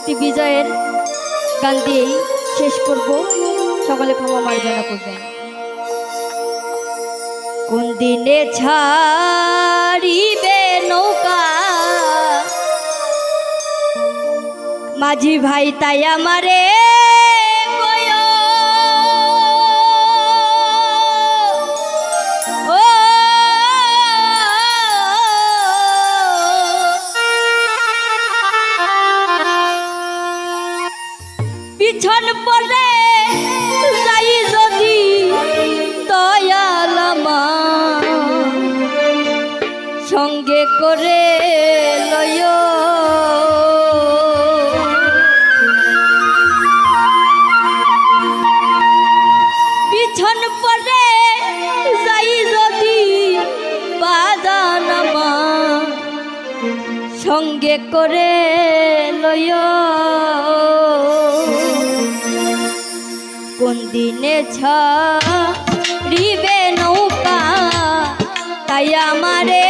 একটি বিজয়ের গান দিয়েই শেষ করব। সকলে ক্ষমা মার্জনা করবেন। কোন দিনে ছাড়িবে নৌকা? মাঝি ভাই তাই আমারে করে লয় সঙ্গে করে কোন দিনে ছাড়িবে নৌকা তাই আমারে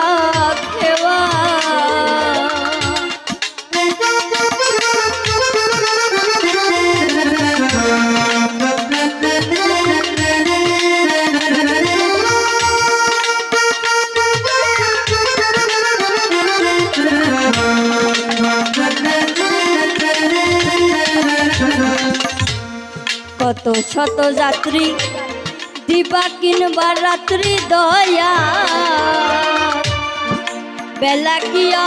কত শত যাত্রী দিবা কিনবা রাত্রি দয়া। বেলা কিয়া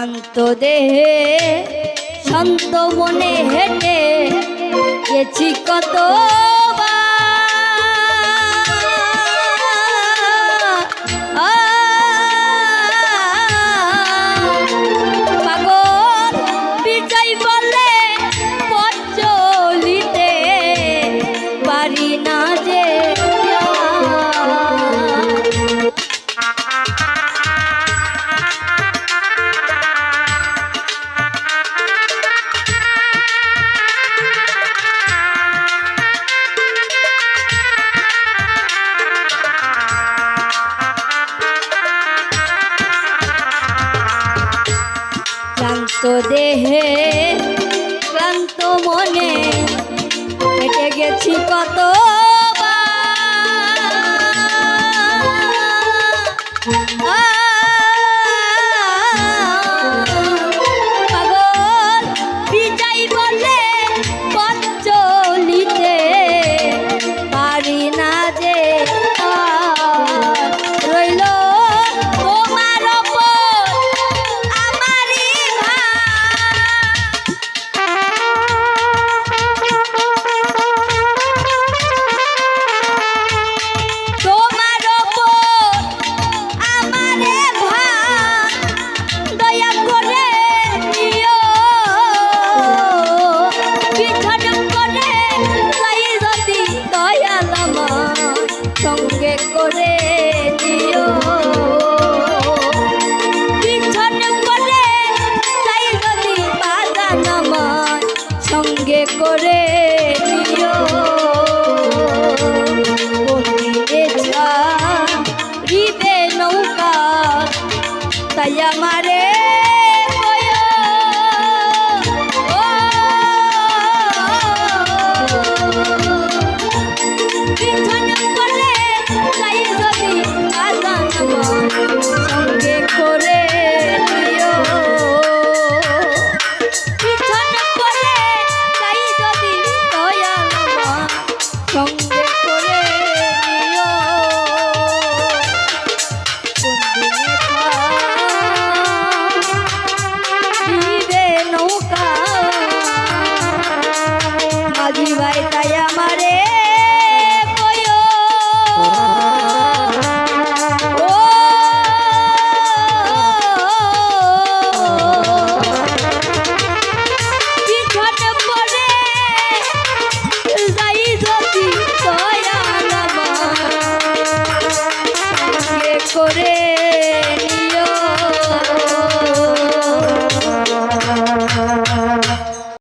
শান্ত দেহে শান্ত মনে হেঁটে গেছি কত